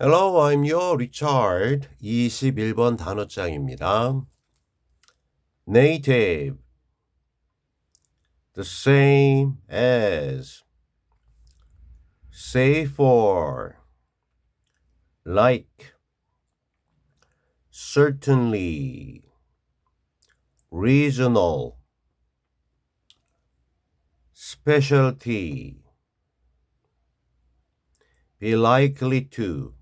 Hello, I'm your Richard. 21번 단어장입니다. Native. The same as. Say for. Like. Certainly. Regional. Specialty. Be likely to.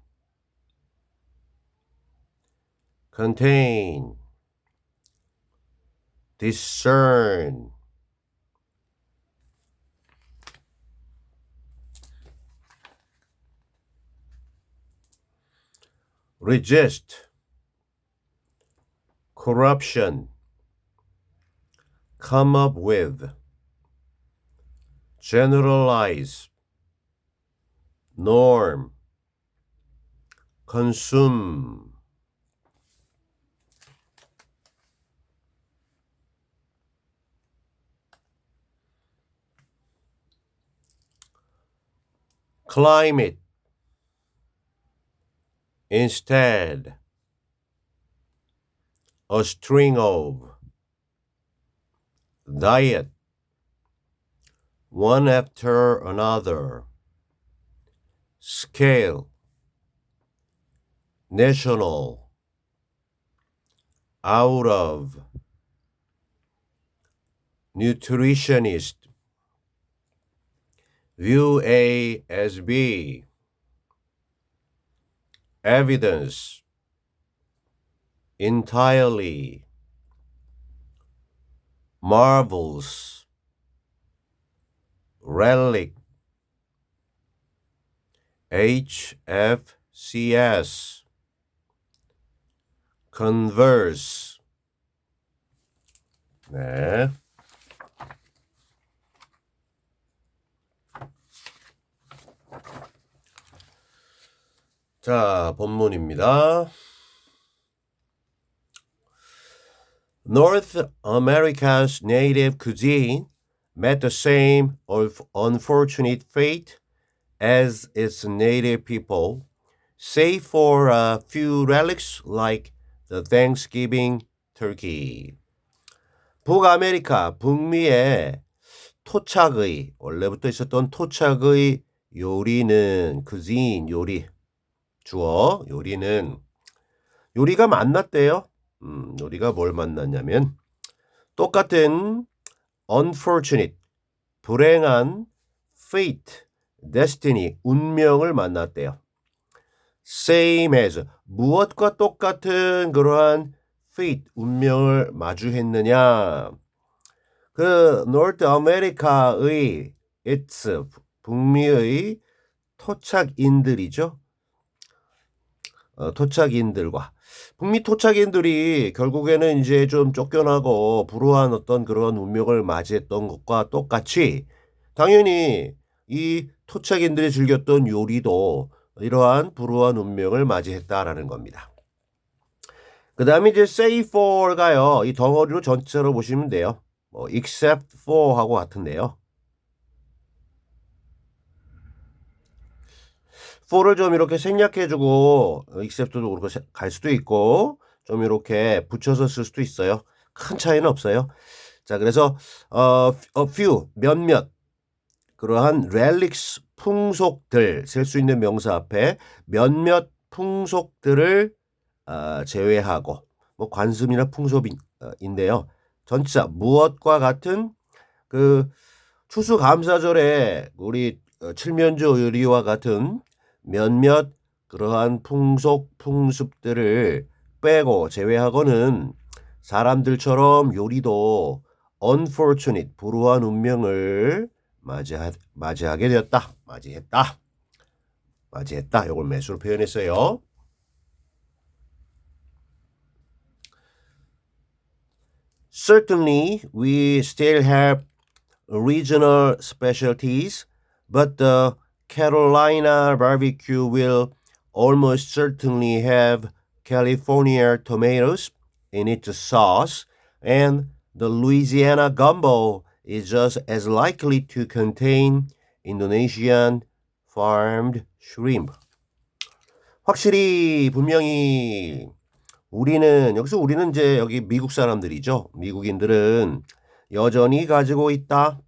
Contain, discern. resist, corruption, come up with, generalize, norm, consume. Climate. Instead a string of diet one after another scale national out of nutritionist View A as B. Evidence. Entirely. Marvels. Relic. HFCS. Converse. 네. 자, 본문입니다. North America's native cuisine met the same unfortunate fate as its native people, save for a few relics like the Thanksgiving turkey. 북아메리카, 북미의 토착의, 원래부터 있었던 토착의 요리는, cuisine, 요리, 주어 요리는 요리가 만났대요. 음, 요리가 뭘 만났냐면 똑같은 unfortunate 불행한 fate destiny 운명을 만났대요. same as 무엇과 똑같은 그러한 fate 운명을 마주했느냐? 그 노르트 아메리카의 it's 북미의 토착인들이죠. 어, 토착인들과 북미 토착인들이 결국에는 이제 좀 쫓겨나고 불우한 어떤 그런 운명을 맞이했던 것과 똑같이 당연히 이 토착인들이 즐겼던 요리도 이러한 불우한 운명을 맞이했다라는 겁니다. 그 다음에 이제 say for가요. 이 덩어리로 전체로 보시면 돼요. 뭐 except for 하고 같은데요. For를 좀 이렇게 생략해주고 except도 그렇게 갈 수도 있고 좀 이렇게 붙여서 쓸 수도 있어요. 큰 차이는 없어요. 자, 그래서 어, a few 몇몇 그러한 relics 풍속들 셀 수 있는 명사 앞에 몇몇 풍속들을 어, 제외하고 뭐 관습이나 풍속인데요. 전치사 무엇과 같은 그 추수감사절에 우리 어, 칠면조 요리와 같은 몇몇 그러한 풍속 풍습들을 빼고 제외하고는 사람들처럼 요리도 unfortunate 불우한 운명을 맞이하, 맞이하게 되었다. 맞이했다. 맞이했다. 이걸 매수로 표현했어요. Certainly, we still have regional specialties, but the Carolina barbecue will almost certainly have California tomatoes in its sauce, and the Louisiana gumbo is just as likely to contain Indonesian farmed shrimp. 확실히 분명히 우리는 여기서 우리는 이제 여기 미국 사람들이죠. 미국인들은 여전히 가지고 있다.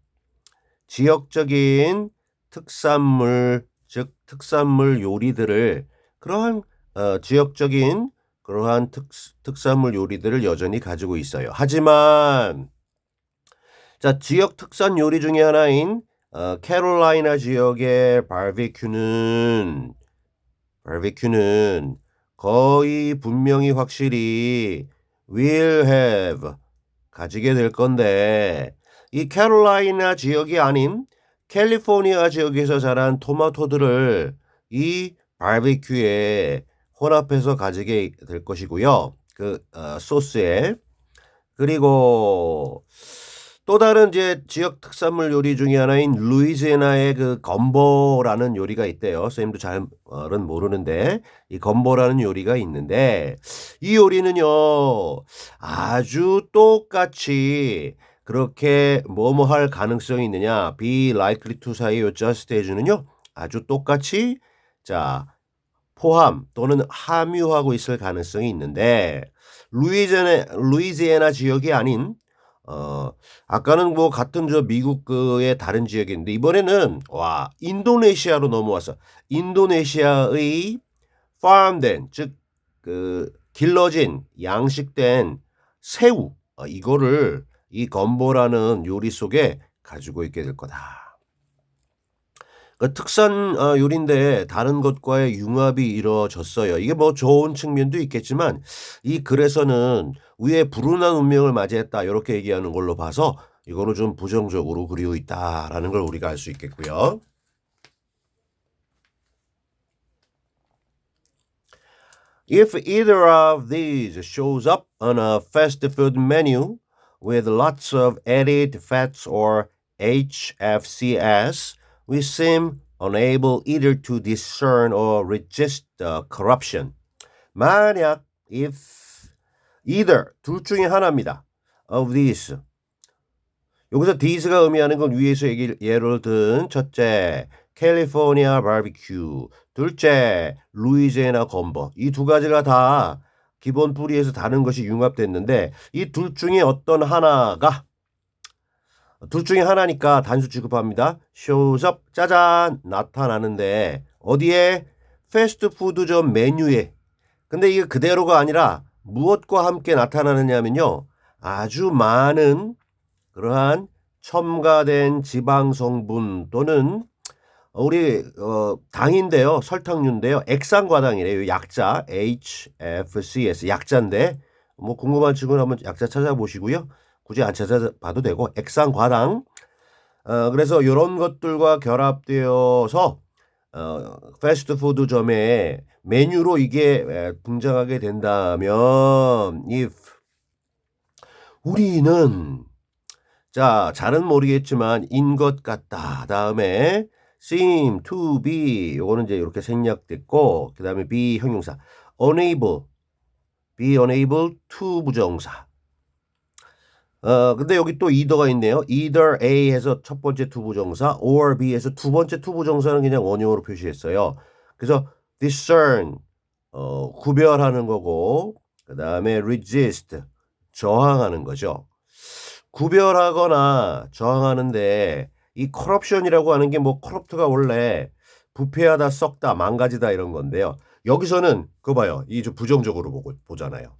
지역적인 특산물 즉 특산물 요리들을 그러한 어, 지역적인 그러한 특, 특산물 요리들을 여전히 가지고 있어요. 하지만 자 지역 특산 요리 중에 하나인 어, 캐롤라이나 지역의 바비큐는 바비큐는 거의 분명히 확실히 will have 가지게 될 건데 이 캐롤라이나 지역이 아닌 캘리포니아 지역에서 자란 토마토들을 이 바비큐에 혼합해서 가지게 될 것이고요. 그 어, 소스에 그리고 또 다른 이제 지역 특산물 요리 중에 하나인 루이지애나의 그 건보라는 요리가 있대요. 선생님도 잘은 모르는데 이 건보라는 요리가 있는데 이 요리는요 아주 똑같이 그렇게 뭐뭐 할 가능성이 있느냐 be likely to 사이의 just as는요 아주 똑같이 자 포함 또는 함유하고 있을 가능성이 있는데 루이지애나 루이지애나 지역이 아닌 어, 아까는 뭐 같은 저 미국의 다른 지역인데 이번에는 와 인도네시아로 넘어와서 인도네시아의 farm된 즉그 길러진 양식된 새우 어, 이거를 이 건보라는 요리 속에 가지고 있게 될 거다. 그 특산 어, 요리인데 다른 것과의 융합이 이루어졌어요. 이게 뭐 좋은 측면도 있겠지만 이 글에서는 위에 불운한 운명을 맞이했다 이렇게 얘기하는 걸로 봐서 이거는 좀 부정적으로 그리고 있다라는 걸 우리가 알 수 있겠고요. If either of these shows up on a fast food menu with lots of added fats or HFCS, we seem unable either to discern or resist the corruption. 만약 if either 둘 중에 하나입니다. of these 여기서 these가 의미하는 건 위에서 얘기 예를 든 첫째 캘리포니아 바비큐 둘째 루이지애나 건버 이 두 가지가 다 기본 뿌리에서 다른 것이 융합됐는데 이 둘 중에 어떤 하나가 둘 중에 하나니까 단수 취급합니다. up 짜잔 나타나는데 어디에 패스트푸드점 메뉴에 근데 이게 그대로가 아니라 무엇과 함께 나타나느냐면요. 아주 많은 그러한 첨가된 지방 성분 또는 우리 어, 당인데요. 설탕류인데요. 액상과당이래요. 약자 HFCS 약자인데 뭐 궁금한 친구는 한번 약자 찾아보시고요. 굳이 안 찾아봐도 되고 액상과당 어, 그래서 이런 것들과 결합되어서 어, 패스트푸드점에 메뉴로 이게 등장하게 된다면 if 우리는 자 잘은 모르겠지만 인 것 같다 다음에 seem to be 요거는 이제 이렇게 생략됐고 그 다음에 be 형용사 unable be unable to 부정사 어, 근데 여기 또 either가 있네요. either A 해서 첫 번째 투부정사, or B 해서 두 번째 투부정사는 그냥 원형으로 표시했어요. 그래서 discern, 어, 구별하는 거고, 그 다음에 resist, 저항하는 거죠. 구별하거나 저항하는데 이 corruption이라고 하는 게뭐 corrupt가 원래 부패하다, 썩다, 망가지다 이런 건데요. 여기서는 그거 봐요. 이 좀 부정적으로 보고 보잖아요.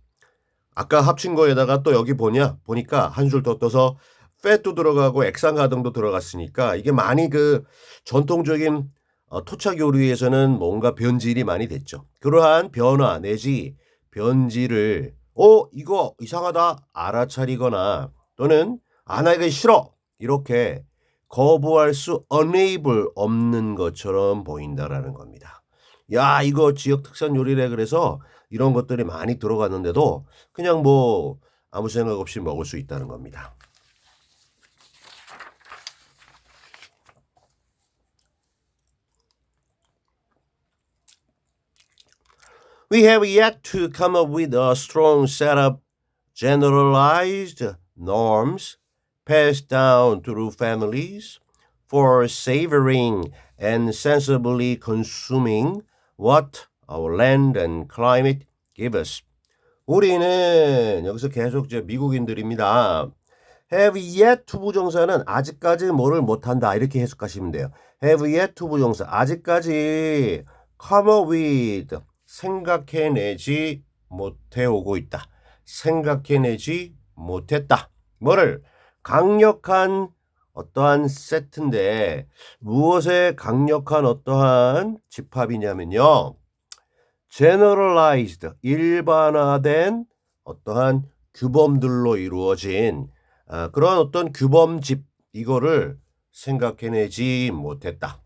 아까 합친 거에다가 또 여기 보냐 보니까 한 줄 더 떠서 팻도 들어가고 액상가등도 들어갔으니까 이게 많이 그 전통적인 어, 토착 요리에서는 뭔가 변질이 많이 됐죠. 그러한 변화 내지 변질을 어 이거 이상하다 알아차리거나 또는 아나 이거 싫어 이렇게 거부할 수 unable 없는 것처럼 보인다라는 겁니다. 야 이거 지역 특산 요리래 그래서 이런 것들이 많이 들어갔는데도 그냥 뭐 아무 생각 없이 먹을 수 있다는 겁니다. We have yet to come up with a strong set of generalized norms passed down through families for savoring and sensibly consuming what our land and climate give us. 우리는 여기서 계속 이제 미국인들입니다. have yet to 부정사는 아직까지 뭐를 못한다 이렇게 해석하시면 돼요. have yet to 부정사 아직까지 come up with 생각해내지 못해오고 있다. 생각해내지 못했다. 뭐를 강력한 어떠한 세트인데 무엇에 강력한 어떠한 집합이냐면요. generalized 일반화된 어떠한 규범들로 이루어진 아, 그런 어떤 규범집 이거를 생각해내지 못했다.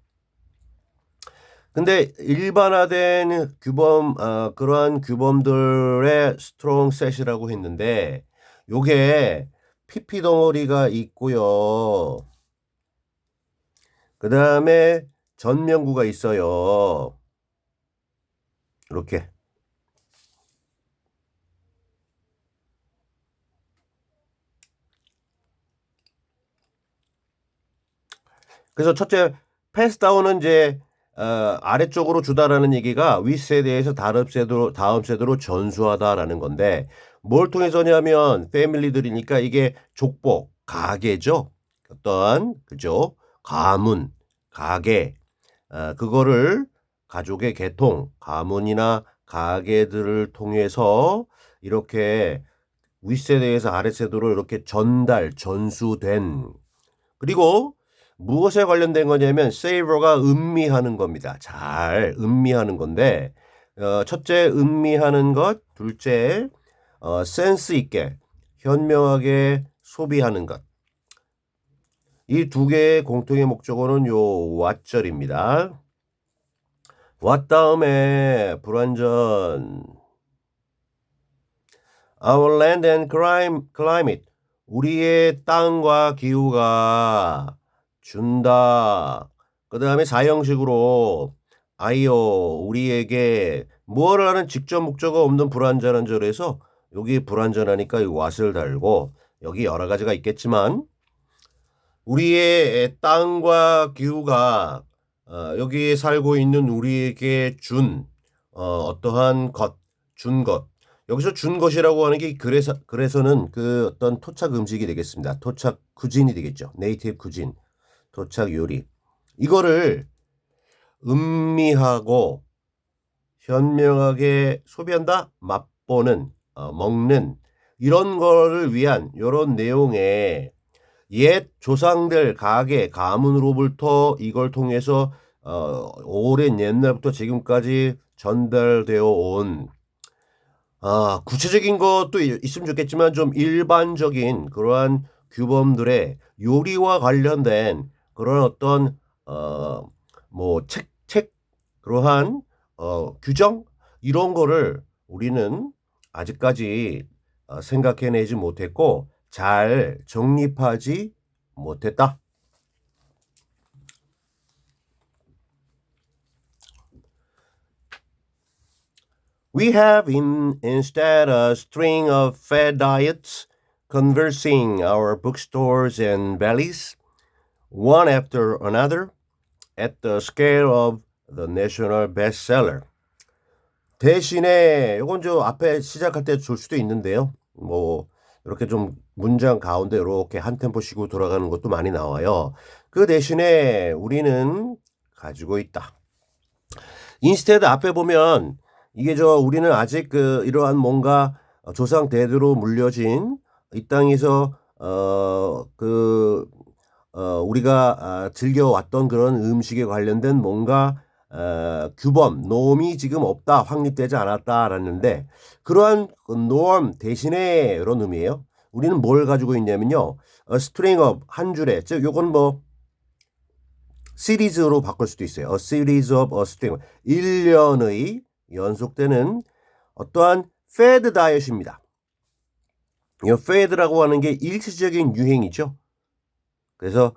근데 일반화된 규범 어, 그러한 규범들의 스트롱 셋이라고 했는데 요게 PP 덩어리가 있고요. 그 다음에 전명구가 있어요. 이렇게. 그래서 첫째 패스다운은 이제 어, 아래쪽으로 주다라는 얘기가 윗세대에서 다음 세대로 다음 세대로 전수하다라는 건데 뭘 통해서냐면 패밀리들이니까 이게 족보 가계죠. 어떤 그죠 가문 가계 어, 그거를 가족의 계통 가문이나 가계들을 통해서 이렇게 윗세대에서 아랫세대로 이렇게 전달 전수된 그리고 무엇에 관련된 거냐면 savor가 음미하는 겁니다. 잘 음미하는 건데 어, 첫째 음미하는 것, 둘째 어, 센스 있게 현명하게 소비하는 것. 이 두 개의 공통의 목적어는 요 왓절입니다. 왓 다음에 불완전 Our land and climate 우리의 땅과 기후가 준다. 그 다음에 사형식으로 아이요 우리에게 무엇을 하는 직접 목적어 없는 불완전한 절에서 여기 불완전하니까 이 왓을 달고 여기 여러 가지가 있겠지만 우리의 땅과 기후가 어, 여기 살고 있는 우리에게 준 어, 떠한 것, 준 것. 여기서 준 것이라고 하는 게 그래서 그래서는 그 어떤 토착 음식이 되겠습니다. 토착 구진이 되겠죠. 네이티브 구진. 도착 요리. 이거를 음미하고 현명하게 소비한다, 맛보는, 어, 먹는 이런 거를 위한 이런 내용의 옛 조상들 가게 가문으로부터 이걸 통해서 어, 오랜 옛날부터 지금까지 전달되어 온 아, 구체적인 것도 있으면 좋겠지만 좀 일반적인 그러한 규범들의 요리와 관련된 그런 어떤 어 뭐 책 책 그러한 어 규정? 이런 거를 우리는 아직까지 어, 생각해내지 못했고 잘 정립하지 못했다. We have in, instead a string of fad diets conversing our bookstores and bellies. one after another at the scale of the national bestseller. 대신에 이건 저 앞에 시작할 때 줄 수도 있는데요. 뭐 이렇게 좀 문장 가운데 이렇게 한 템포 쉬고 돌아가는 것도 많이 나와요. 그 대신에 우리는 가지고 있다. 인스테드 앞에 보면 이게 저 우리는 아직 그 이러한 뭔가 조상 대대로 물려진 이 땅에서 어그 어, 우리가 아, 즐겨왔던 그런 음식에 관련된 뭔가 어, 규범, 놈이 지금 없다, 확립되지 않았다라는데 그러한 노엄 대신에 이런 의미예요. 우리는 뭘 가지고 있냐면요. string of 한 줄에 즉 요건 뭐 시리즈로 바꿀 수도 있어요. a series of a string 1년의 연속되는 어떠한 fad 다이어트입니다. 이 fad라고 하는 게 일시적인 유행이죠. 그래서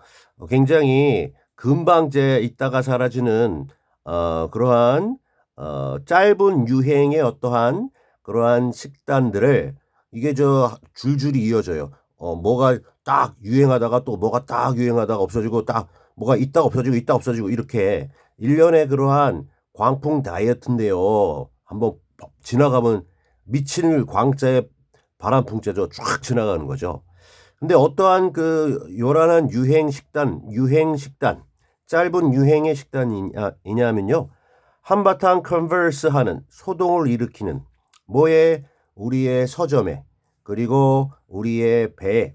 굉장히 금방 제 있다가 사라지는 어, 그러한 어, 짧은 유행의 어떠한 그러한 식단들을 이게 저 줄줄이 이어져요. 어, 뭐가 딱 유행하다가 또 뭐가 딱 유행하다가 없어지고 딱 뭐가 있다가 없어지고 있다 없어지고 이렇게 일련의 그러한 광풍 다이어트인데요. 한번 지나가면 미칠 광자의 바람풍자죠. 쫙 지나가는 거죠. 근데 어떠한 그 요란한 유행 식단, 유행 식단, 짧은 유행의 식단이냐면요. 한바탕 컨버스 하는 소동을 일으키는 뭐에? 우리의 서점에 그리고 우리의 배에.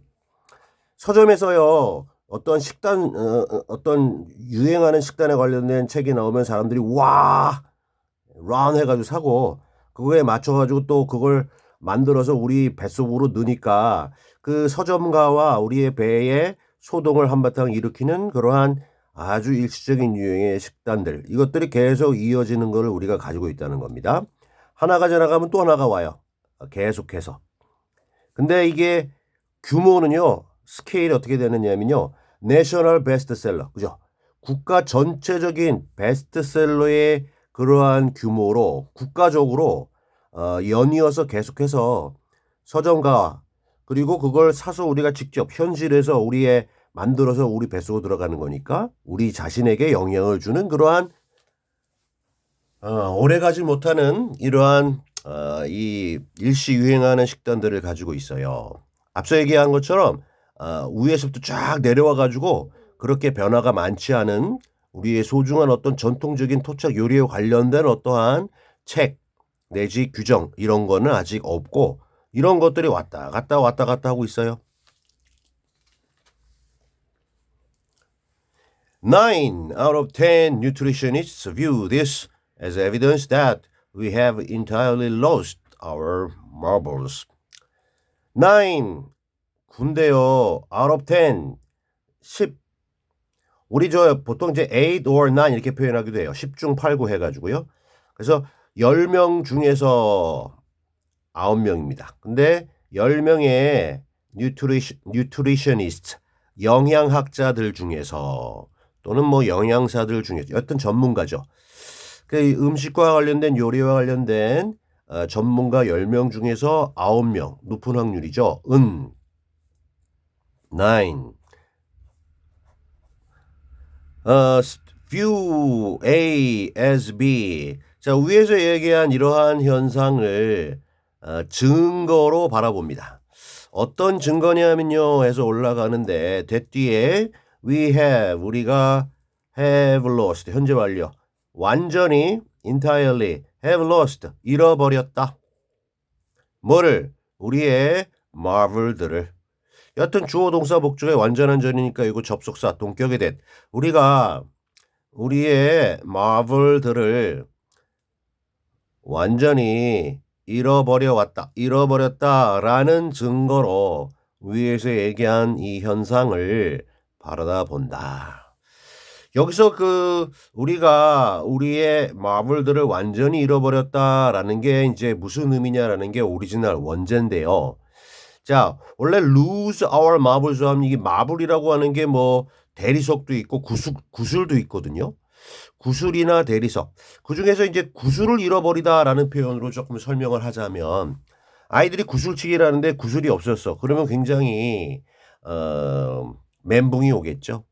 서점에서요 어떤 식단 어, 어떤 유행하는 식단에 관련된 책이 나오면 사람들이 와란 해가지고 사고 그거에 맞춰가지고 또 그걸 만들어서 우리 뱃속으로 넣으니까 그 서점가와 우리의 배에 소동을 한바탕 일으키는 그러한 아주 일시적인 유행의 식단들 이것들이 계속 이어지는 것을 우리가 가지고 있다는 겁니다. 하나가 지나가면 또 하나가 와요. 계속해서. 근데 이게 규모는요. 스케일이 어떻게 되느냐면요. 내셔널 베스트셀러. 그죠? 국가 전체적인 베스트셀러의 그러한 규모로 국가적으로 어, 연이어서 계속해서 서점가 그리고 그걸 사서 우리가 직접 현실에서 우리의 만들어서 우리 뱃속으로 들어가는 거니까 우리 자신에게 영향을 주는 그러한 어, 오래가지 못하는 이러한 어, 이 일시 유행하는 식단들을 가지고 있어요. 앞서 얘기한 것처럼 어, 위에서부터 쫙 내려와 가지고 그렇게 변화가 많지 않은 우리의 소중한 어떤 전통적인 토착 요리에 관련된 어떠한 책 내지 규정 이런 거는 아직 없고 이런 것들이 왔다 갔다 왔다 갔다 하고 있어요. 9 out of 10 nutritionists view this as evidence that we have entirely lost our marbles. 9 군데요. out of 10 10 우리 저 보통 이제 8 or 9 이렇게 표현하기도 해요. 10 중 8구 해가지고요. 그래서 10명 중에서 9명입니다. 근데 10명의 뉴트리션, 뉴트리셔니스트, 영양학자들 중에서 또는 뭐 영양사들 중에서 어떤 전문가죠. 그 음식과 관련된 요리와 관련된 어, 전문가 10명 중에서 9명 높은 확률이죠. 은 9. 어, view A as B. 자, 위에서 얘기한 이러한 현상을 어, 증거로 바라봅니다. 어떤 증거냐면요 해서 올라가는데 대뒤에 we have 우리가 have lost 현재 완료. 완전히 entirely have lost 잃어버렸다. 뭐를? 우리의 marvel들을. 여튼 주어 동사 목적의 완전한 전이니까 이거 접속사 동격이 됐 우리가 우리의 marvel들을 완전히 잃어버려 왔다 잃어버렸다라는 증거로 위에서 얘기한 이 현상을 바라다 본다. 여기서 그 우리가 우리의 마블들을 완전히 잃어버렸다라는 게 이제 무슨 의미냐라는 게 오리지널 원제인데요. 자, 원래 lose our marbles 하면 이게 마블이라고 하는 게 뭐 대리석도 있고 구슬, 구슬도 있거든요. 구슬이나 대리석. 그 중에서 이제 구슬을 잃어버리다라는 표현으로 조금 설명을 하자면 아이들이 구슬치기라는데 구슬이 없었어. 그러면 굉장히 어 멘붕이 오겠죠.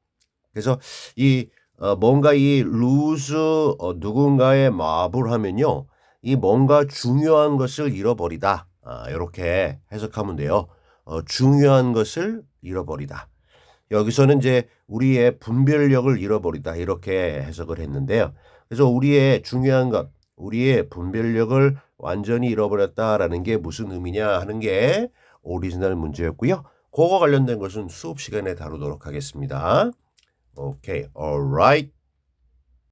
그래서 이 어, 뭔가 이 루즈 어, 누군가의 마블 하면요. 이 뭔가 중요한 것을 잃어버리다. 아, 이렇게 해석하면 돼요. 어, 중요한 것을 잃어버리다. 여기서는 이제 우리의 분별력을 잃어버리다. 이렇게 해석을 했는데요. 그래서 우리의 중요한 것, 우리의 분별력을 완전히 잃어버렸다라는 게 무슨 의미냐 하는 게 오리지널 문제였고요. 그거 관련된 것은 수업 시간에 다루도록 하겠습니다. 오케이, alright.